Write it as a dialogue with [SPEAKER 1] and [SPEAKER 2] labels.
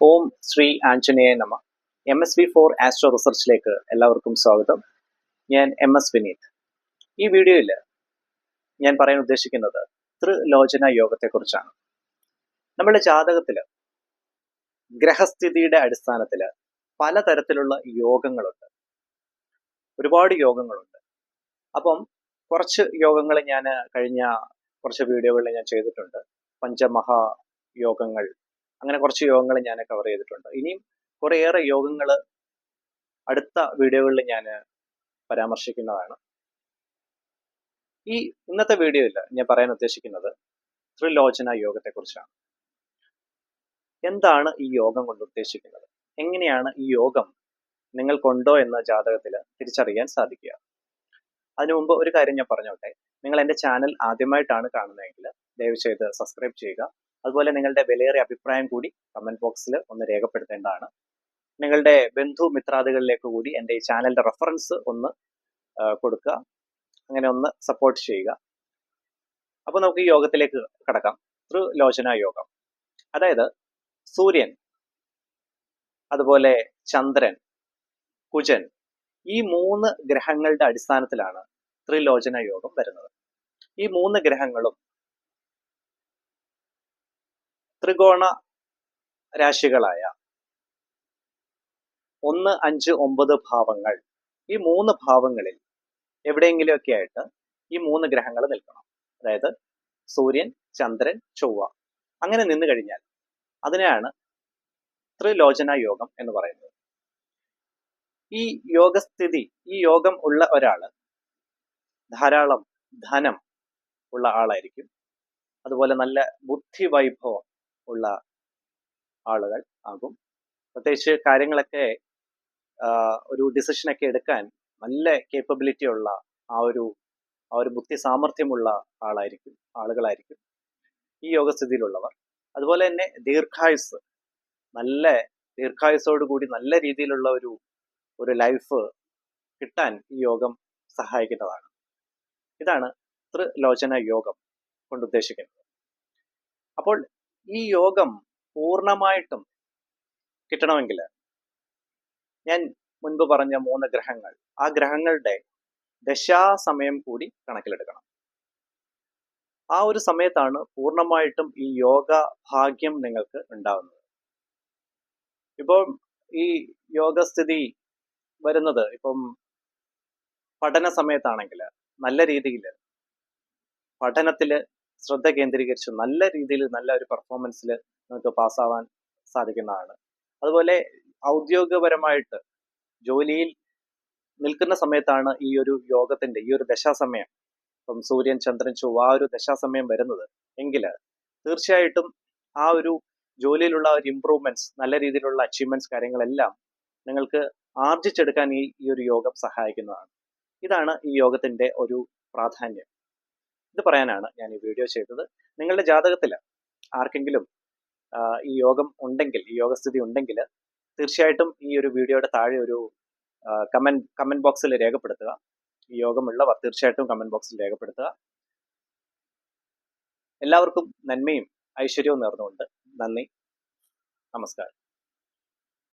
[SPEAKER 1] ഓം ശ്രീ ആഞ്ജനേയ നമ. M S V for astro റിസർച്ചിലേക്ക് എല്ലാവർക്കും സ്വാഗതം. ഞാൻ എം എസ് വിനീത്. ഈ വീഡിയോയിൽ ഞാൻ പറയാൻ ഉദ്ദേശിക്കുന്നത് ത്രിലോചന യോഗത്തെക്കുറിച്ചാണ്. നമ്മുടെ ജാതകത്തിൽ ഗ്രഹസ്ഥിതിയുടെ അടിസ്ഥാനത്തിൽ പലതരത്തിലുള്ള യോഗങ്ങളുണ്ട്. ഒരുപാട് യോഗങ്ങളുണ്ട്. അപ്പം കുറച്ച് യോഗങ്ങൾ ഞാൻ കഴിഞ്ഞ കുറച്ച് വീഡിയോകളിൽ ഞാൻ ചെയ്തിട്ടുണ്ട്. പഞ്ചമഹാ യോഗങ്ങൾ അങ്ങനെ കുറച്ച് യോഗങ്ങൾ ഞാൻ കവർ ചെയ്തിട്ടുണ്ട്. ഇനിയും കുറേയേറെ യോഗങ്ങൾ അടുത്ത വീഡിയോകളിൽ ഞാൻ പരാമർശിക്കുന്നതാണ്. ഈ ഇന്നത്തെ വീഡിയോയിൽ ഞാൻ പറയാൻ ഉദ്ദേശിക്കുന്നത് ത്രിലോചന യോഗത്തെക്കുറിച്ചാണ്. എന്താണ് ഈ യോഗം കൊണ്ട് ഉദ്ദേശിക്കുന്നത്? എങ്ങനെയാണ് ഈ യോഗം നിങ്ങൾക്കുണ്ടോ എന്ന ജാതകത്തിൽ തിരിച്ചറിയാൻ സാധിക്കുക? അതിനു മുമ്പ് ഒരു കാര്യം ഞാൻ പറഞ്ഞോട്ടെ. നിങ്ങൾ എന്റെ ചാനൽ ആദ്യമായിട്ടാണ് കാണുന്നതെങ്കിൽ ദയവ് ചെയ്ത് സബ്സ്ക്രൈബ് ചെയ്യുക. അതുപോലെ നിങ്ങളുടെ വിലയേറിയ അഭിപ്രായം കൂടി കമന്റ് ബോക്സിൽ ഒന്ന് രേഖപ്പെടുത്തേണ്ടതാണ്. നിങ്ങളുടെ ബന്ധു മിത്രാദികളിലേക്ക് കൂടി എന്റെ ഈ ചാനലിന്റെ റെഫറൻസ് ഒന്ന് കൊടുക്കുക. അങ്ങനെ ഒന്ന് സപ്പോർട്ട് ചെയ്യുക. അപ്പോൾ നമുക്ക് ഈ യോഗത്തിലേക്ക് കടക്കാം. ത്രിലോചന യോഗം. അതായത് സൂര്യൻ അതുപോലെ ചന്ദ്രൻ കുജൻ ഈ മൂന്ന് ഗ്രഹങ്ങളുടെ അടിസ്ഥാനത്തിലാണ് ത്രിലോചന യോഗം വരുന്നത്. ഈ മൂന്ന് ഗ്രഹങ്ങളും ത്രികോണ രാശികളായ ഒന്ന് അഞ്ച് ഒമ്പത് ഭാവങ്ങൾ. ഈ മൂന്ന് ഭാവങ്ങളിൽ എവിടെയെങ്കിലുമൊക്കെ ആയിട്ട് ഈ മൂന്ന് ഗ്രഹങ്ങൾ നിൽക്കണം. അതായത് സൂര്യൻ ചന്ദ്രൻ ചൊവ്വ. അങ്ങനെ നിന്ന് കഴിഞ്ഞാൽ അതിനെയാണ് ത്രിലോചന യോഗം എന്ന് പറയുന്നത്. ഈ യോഗസ്ഥിതി ഈ യോഗം ഉള്ള ഒരാൾ ധാരാളം ധനം ഉള്ള ആളായിരിക്കും. അതുപോലെ നല്ല ബുദ്ധി വൈഭവം ഉള്ള ആളുകൾ ആകും. പ്രത്യേകിച്ച് കാര്യങ്ങളൊക്കെ ഒരു ഡിസിഷനൊക്കെ എടുക്കാൻ നല്ല കേപ്പബിലിറ്റി ഉള്ള ആ ഒരു ആ ഒരു ബുദ്ധി സാമർഥ്യമുള്ള ആളായിരിക്കും ആളുകളായിരിക്കും ഈ യോഗസ്ഥിതിയിലുള്ളവർ. അതുപോലെ തന്നെ ദീർഘായുസ് നല്ല ദീർഘായുസോട് കൂടി നല്ല രീതിയിലുള്ള ഒരു ഒരു ലൈഫ് കിട്ടാൻ ഈ യോഗം സഹായിക്കുന്നതാണ്. ഇതാണ് ത്രിലോചന യോഗം കൊണ്ട് ഉദ്ദേശിക്കുന്നത്. അപ്പോൾ ഈ യോഗം പൂർണമായിട്ടും കിട്ടണമെങ്കിൽ ഞാൻ മുൻപ് പറഞ്ഞ മൂന്ന് ഗ്രഹങ്ങൾ ആ ഗ്രഹങ്ങളുടെ ദശാസമയം കൂടി കണക്കിലെടുക്കണം. ആ ഒരു സമയത്താണ് പൂർണമായിട്ടും ഈ യോഗ ഭാഗ്യം നിങ്ങൾക്ക് ഉണ്ടാവുന്നത്. ഇപ്പോൾ ഈ യോഗസ്ഥിതി വരുന്നത് ഇപ്പം പഠന സമയത്താണെങ്കിൽ നല്ല രീതിയിൽ പഠനത്തിൽ ശ്രദ്ധ കേന്ദ്രീകരിച്ച് നല്ല രീതിയിൽ നല്ല ഒരു പെർഫോമൻസിൽ നമുക്ക് പാസ്സാവാൻ സാധിക്കുന്നതാണ്. അതുപോലെ ഔദ്യോഗികപരമായിട്ട് ജോലിയിൽ നിൽക്കുന്ന സമയത്താണ് ഈ ഒരു യോഗത്തിന്റെ ഈ ഒരു ദശാസമയം. ഇപ്പം സൂര്യൻ ചന്ദ്രൻ ചൊവ്വ ആ ഒരു ദശാസമയം വരുന്നത്. എങ്കിൽ തീർച്ചയായിട്ടും ആ ഒരു ജോലിയിലുള്ള ഒരു ഇമ്പ്രൂവ്മെന്റ്സ് നല്ല രീതിയിലുള്ള അച്ചീവ്മെന്റ്സ് കാര്യങ്ങളെല്ലാം നിങ്ങൾക്ക് ആർജിച്ചെടുക്കാൻ ഈ ഈ ഒരു യോഗം സഹായിക്കുന്നതാണ്. ഇതാണ് ഈ യോഗത്തിന്റെ ഒരു പ്രാധാന്യം. ഇത് പറയാനാണ് ഞാൻ ഈ വീഡിയോ ചെയ്തത്. നിങ്ങളുടെ ജാതകത്തിൽ ആർക്കെങ്കിലും ഈ യോഗം ഉണ്ടെങ്കിൽ ഈ യോഗസ്ഥിതി ഉണ്ടെങ്കിൽ തീർച്ചയായിട്ടും ഈ ഒരു വീഡിയോയുടെ താഴെ ഒരു കമന്റ് കമന്റ് ബോക്സിൽ രേഖപ്പെടുത്തുക. ഈ യോഗമുള്ളവർ തീർച്ചയായിട്ടും കമന്റ് ബോക്സിൽ രേഖപ്പെടുത്തുക. എല്ലാവർക്കും നന്മയും ഐശ്വര്യവും നേർന്നുകൊണ്ട് നന്ദി. നമസ്കാരം.